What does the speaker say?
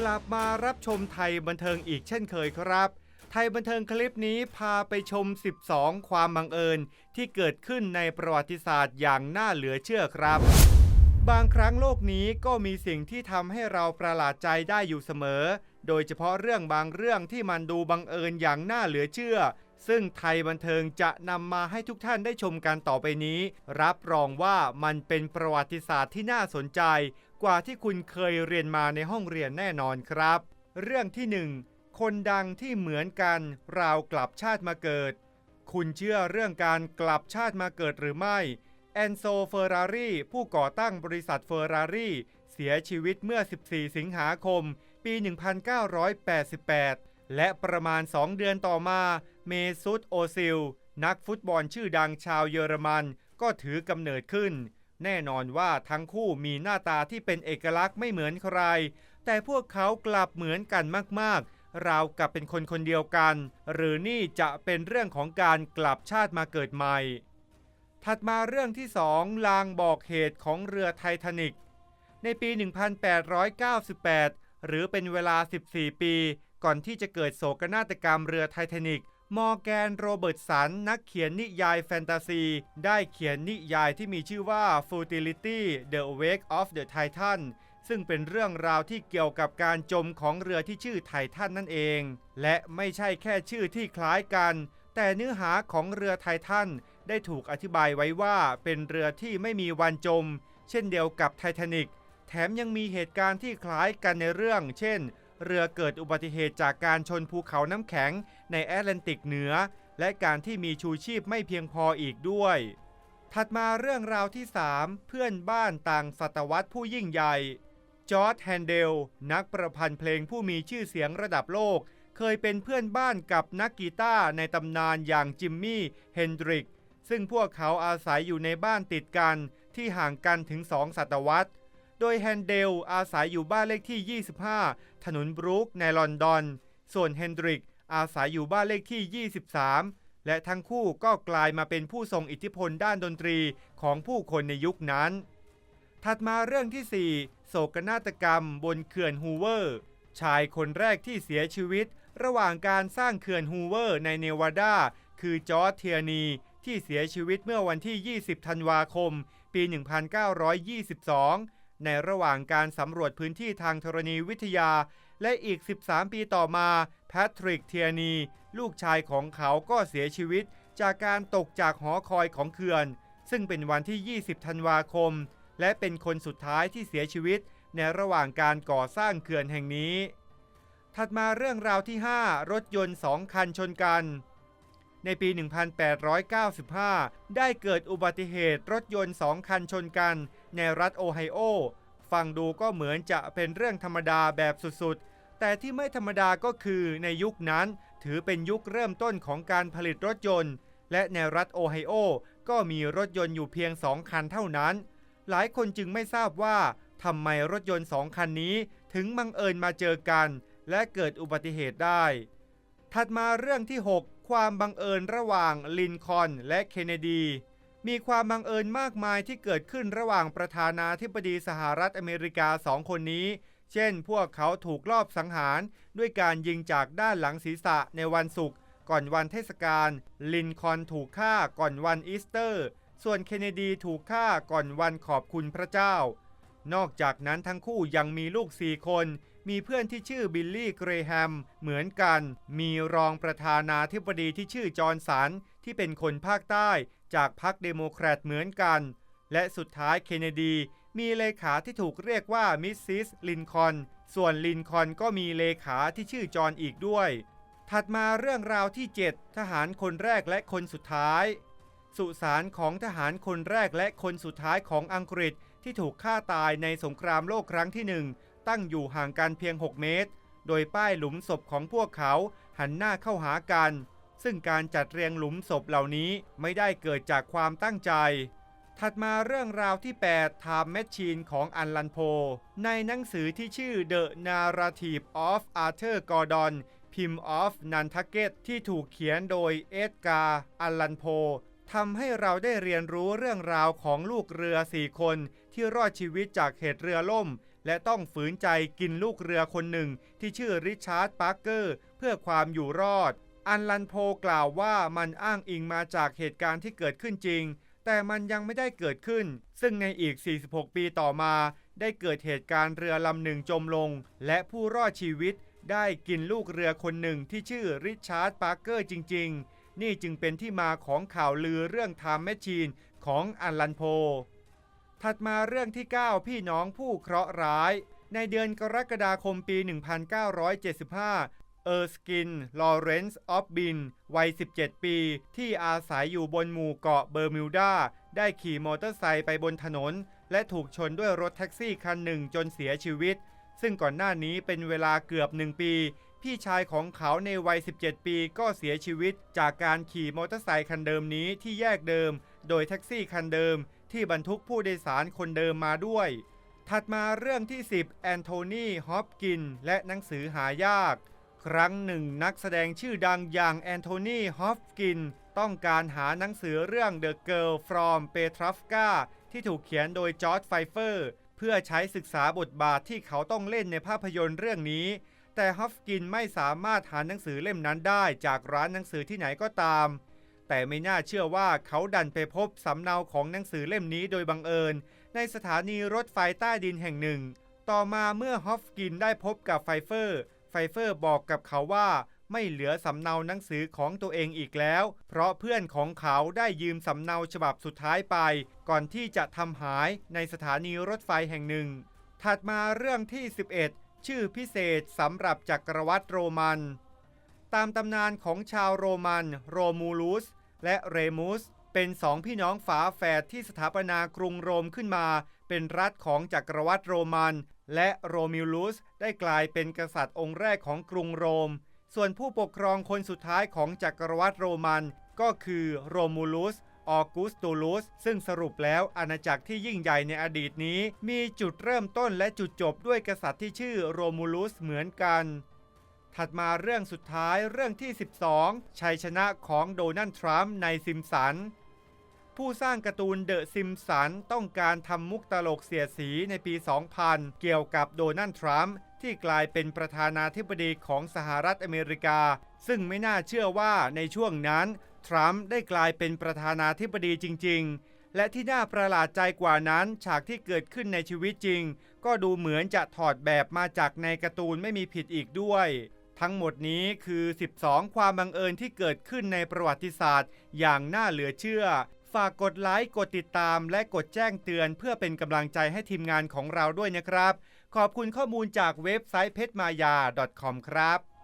กลับมารับชมไทยบันเทิงอีกเช่นเคยครับ ไทยบันเทิงคลิปนี้พาไปชม 12 ความบังเอิญที่เกิดขึ้นในประวัติศาสตร์อย่างน่าเหลือเชื่อครับ บางครั้งโลกนี้ก็มีสิ่งที่ทำให้เราประหลาดใจได้อยู่เสมอ โดยเฉพาะเรื่องบางเรื่องที่มันดูบังเอิญอย่างน่าเหลือเชื่อ ซึ่งไทยบันเทิงจะนำมาให้ทุกท่านได้ชมกันต่อไปนี้ รับรองว่ามันเป็นประวัติศาสตร์ที่น่าสนใจ กว่าที่คุณเคยเรียนมาในห้องเรียนแน่นอนครับ เรื่องที่หนึ่งคนดังที่เหมือนกันราวกลับชาติมาเกิด คุณเชื่อเรื่องการกลับชาติมาเกิดหรือไม่แอนโซเฟอร์รารีผู้ก่อตั้งบริษัทเฟอร์รารีเสียชีวิตเมื่อ 14 สิงหาคม ปี 1988 และประมาณ 2 เดือนต่อมา เมซุตโอซิล นักฟุตบอลชื่อดังชาวเยอรมัน ก็ถือกำเนิดขึ้น แน่นอนว่าทั้งคู่มีหน้าตาที่เป็นเอกลักษณ์ไม่เหมือนใคร แต่พวกเขากลับเหมือนกันมากๆ ราวกับเป็นคนคนเดียวกัน หรือนี่จะเป็นเรื่องของการกลับชาติมาเกิดใหม่ ถัดมาเรื่องที่สองลางบอกเหตุของเรือไททานิกในปี 1898 หรือเป็นเวลา 14 ปี ก่อนที่จะเกิดโศกนาฏกรรมเรือไททานิก มอร์แกนโรเบิร์ตสันนักเขียนนิยายแฟนตาซี ได้เขียนนิยายที่มีชื่อว่า Futility The Wake of the Titan ซึ่งเป็นเรื่องราวที่เกี่ยวกับการจมของเรือที่ชื่อไททันนั่นเอง และไม่ใช่แค่ชื่อที่คล้ายกัน แต่เนื้อหาของเรือไททันได้ถูกอธิบายไว้ว่าเป็นเรือที่ไม่มีวันจม เช่นเดียวกับไททานิกแถมยังมีเหตุการณ์ที่คล้ายกันในเรื่อง เช่น เรือเกิดอุบัติเหตุจากการชนภูเขาน้ำแข็งในแอตแลนติกเหนือ และการที่มีชูชีพไม่เพียงพออีกด้วย ถัดมาเรื่องราวที่ 3 เพื่อนบ้านต่างศตวรรษผู้ยิ่งใหญ่ จอร์จแฮนเดล นักประพันธ์เพลงผู้มีชื่อเสียงระดับโลก เคยเป็นเพื่อนบ้านกับนักกีตาร์ในตำนานอย่างจิมมี่เฮนดริกซึ่งพวกเขาอาศัยอยู่ในบ้านติดกันที่ห่างกันถึงสองศตวรรษ โดยแฮนเดลอาศัยอยู่บ้านเลขที่ 25 ถนนบรูคในลอนดอน ส่วนเฮนดริกอาศัยอยู่บ้านเลขที่ 23 และทั้งคู่ก็กลายมาเป็นผู้ทรงอิทธิพลด้านดนตรีของผู้คนในยุคนั้น ถัดมาเรื่องที่ 4 โศกนาฏกรรมบนเขื่อนฮูเวอร์ ชายคนแรกที่เสียชีวิต ระหว่างการสร้างเขื่อนฮูเวอร์ในเนวาดา คือจอร์จเทียนีที่เสียชีวิตเมื่อวันที่ 20 ธันวาคม ปี 1922 ในระหว่างการสำรวจพื้นที่ทางธรณีวิทยา และอีก 13 ปีต่อมา แพทริกเทียนี ลูกชายของเขาก็เสียชีวิต จากการตกจากหอคอยของเขื่อน ซึ่งเป็นวันที่ 20 ธันวาคม และเป็นคนสุดท้ายที่เสียชีวิต ในระหว่างการก่อสร้างเขื่อนแห่งนี้ ถัดมาเรื่องราวที่ 5 รถยนต์สองคันชนกันในปี 1895 ได้เกิดอุบัติเหตุรถยนต์สองคันชนกัน ในรัฐโอไฮโอ ฟังดูก็เหมือนจะเป็นเรื่องธรรมดาแบบสุดๆ แต่ที่ไม่ธรรมดาก็คือในยุคนั้นถือเป็นยุคเริ่มต้นของการผลิตรถยนต์ และในรัฐโอไฮโอ ก็มีรถยนต์อยู่เพียงสองคันเท่านั้น หลายคนจึงไม่ทราบว่าทำไมรถยนต์สองคันนี้ถึงบังเอิญมาเจอกัน และเกิดอุบัติเหตุได้ ถัดมาเรื่องที่ 6 ความบังเอิญระหว่างลินคอนและเคนเนดี มีความบังเอิญมากมายที่เกิดขึ้นระหว่างประธานาธิบดีสหรัฐอเมริกาสองคนนี้ เช่น พวกเขาถูกลอบสังหาร ด้วยการยิงจากด้านหลังศีรษะในวันศุกร์ก่อนวันเทศกาล ลินคอนถูกฆ่าก่อนวันอีสเตอร์ ส่วนเคนเนดีถูกฆ่าก่อนวันขอบคุณพระเจ้า นอกจากนั้นทั้งคู่ยังมีลูกสี่คน มีเพื่อนที่ชื่อบิลลี่เกรแฮม เหมือนกัน มีรองประธานาธิบดีที่ชื่อจอห์นสันที่เป็นคนภาคใต้ จากพรรคเดโมแครตเหมือนกัน และสุดท้ายเคนเนดี มีเลขาที่ถูกเรียกว่ามิสซิสลินคอน ส่วนลินคอนก็มีเลขาที่ชื่อจอห์นอีกด้วย ถัดมาเรื่องราวที่ 7 ทหารคนแรกและคนสุดท้าย สุสานของทหารคนแรกและคนสุดท้ายของอังกฤษที่ถูกฆ่าตายในสงครามโลกครั้งที่หนึ่งตั้งอยู่ห่างกันเพียง 6 เมตร โดยป้ายหลุมศพของพวกเขาหันหน้าเข้าหากัน ซึ่งการจัดเรียงหลุมศพเหล่านี้ไม่ได้เกิดจากความตั้งใจ ถัดมาเรื่องราวที่ 8 Time Machine ของอันลันโพ ในหนังสือที่ชื่อ The Narrative of Arthur Gordon พิมพ์ of Nantucket ที่ถูกเขียนโดยเอ็ดการ์ อัลลันโพทำให้เราได้เรียนรู้เรื่องราวของลูกเรือสี่คน ที่รอดชีวิตจากเหตุเรือล่ม และต้องฝืนใจกินลูกเรือคนหนึ่งที่ชื่อริชาร์ดปาร์เกอร์ เพื่อความอยู่รอด อันลันโพกล่าวว่ามันอ้างอิงมาจากเหตุการณ์ที่เกิดขึ้นจริง แต่มันยังไม่ได้เกิดขึ้น ซึ่งในอีก 46 ปีต่อมา ได้เกิดเหตุการณ์เรือลำหนึ่งจมลง และผู้รอดชีวิตได้กินลูกเรือคนหนึ่งที่ชื่อริชาร์ดปาร์เกอร์จริง ๆ นี่จึงเป็นที่มาของข่าวลือเรื่องไทม์แมชชีนของอันลันโพ ถัดมาเรื่องที่ 9 พี่น้องผู้เคราะห์ร้ายในเดือนกรกฎาคมปี 1975 เออร์สกิน ลอเรนซ์ ออฟบิน วัย 17 ปี ที่อาศัยอยู่บนหมู่เกาะเบอร์มิวดา ได้ขี่มอเตอร์ไซค์ไปบนถนน และถูกชนด้วยรถแท็กซี่คันหนึ่งจนเสียชีวิต ซึ่งก่อนหน้านี้เป็นเวลาเกือบหนึ่งปี พี่ชายของเขาในวัย 17 ปีก็เสียชีวิต จากการขี่มอเตอร์ไซค์คันเดิมนี้ที่แยกเดิม โดยแท็กซี่คันเดิม ที่บรรทุกผู้โดยสารคนเดิมมาด้วย ถัดมาเรื่องที่ 10 แอนโทนี ฮอปกิน และหนังสือหายาก ครั้งหนึ่งนักแสดงชื่อดังอย่างแอนโทนีฮอปกิน ต้องการหาหนังสือเรื่อง The Girl from Petrovka ที่ถูกเขียนโดยจอร์จไฟเฟอร์ เพื่อใช้ศึกษาบทบาทที่เขาต้องเล่นในภาพยนตร์เรื่องนี้ แต่ฮอฟกินไม่สามารถหาหนังสือเล่มนั้นได้จากร้านหนังสือที่ไหนก็ตาม แต่ไม่น่าเชื่อว่าเขาดันไปพบสำเนาของหนังสือเล่มนี้โดยบังเอิญ ในสถานีรถไฟใต้ดินแห่งหนึ่ง ต่อมาเมื่อฮอฟกินได้พบกับไฟเฟอร์ ฟเฟอร์บอกกับเขาว่าไม่เหลือสำเนาหนังสือของตัวเองอีกแล้ว เพราะเพื่อนของเขาได้ยืมสำเนาฉบับสุดท้ายไป ก่อนที่จะทำหายในสถานีรถไฟแห่งหนึ่ง ถัดมาเรื่องที่ 11 ชื่อพิเศษสำหรับจักรวรรดิโรมัน ตามตำนานของชาวโรมัน โรมูลุส และเรมุส เป็นสองพี่น้องฝาแฝดที่สถาปนากรุงโรมขึ้นมา เป็นรัฐของจักรวรรดิโรมัน และโรมิลุสได้กลายเป็นกษัตริย์องค์แรกของกรุงโรม ส่วนผู้ปกครองคนสุดท้ายของจักรวรรดิโรมัน ก็คือโรมูลุสออกุสตูลุส ซึ่งสรุปแล้วอาณาจักรที่ยิ่งใหญ่ในอดีตนี้ มีจุดเริ่มต้นและจุดจบด้วยกษัตริย์ที่ชื่อโรมูลุสเหมือนกัน ถัดมาเรื่องสุดท้ายเรื่องที่ 12 ชัยชนะของโดนัลด์ทรัมป์ในซิมสัน ผู้สร้างการ์ตูนเดอะซิมสันต้องการทำมุกตลกเสียสีในปี 2000 เกี่ยวกับโดนัลด์ทรัมป์ที่กลายเป็นประธานาธิบดีของสหรัฐอเมริกา ซึ่งไม่น่าเชื่อว่าในช่วงนั้น ทรัมป์ได้กลายเป็นประธานาธิบดีจริง ๆ และที่น่าประหลาดใจกว่านั้นฉากที่เกิดขึ้นในชีวิตจริง ก็ดูเหมือนจะถอดแบบมาจากในการ์ตูนไม่มีผิดอีกด้วยทั้งหมดนี้คือ 12 ความบังเอิญที่เกิดขึ้นในประวัติศาสตร์ อย่างน่าเหลือเชื่อ ฝากกดไลค์กดติดตาม และกดแจ้งเตือนเพื่อเป็นกำลังใจให้ทีมงานของเราด้วยนะครับ ขอบคุณข้อมูลจากเว็บไซต์เพชรมายา .com ครับ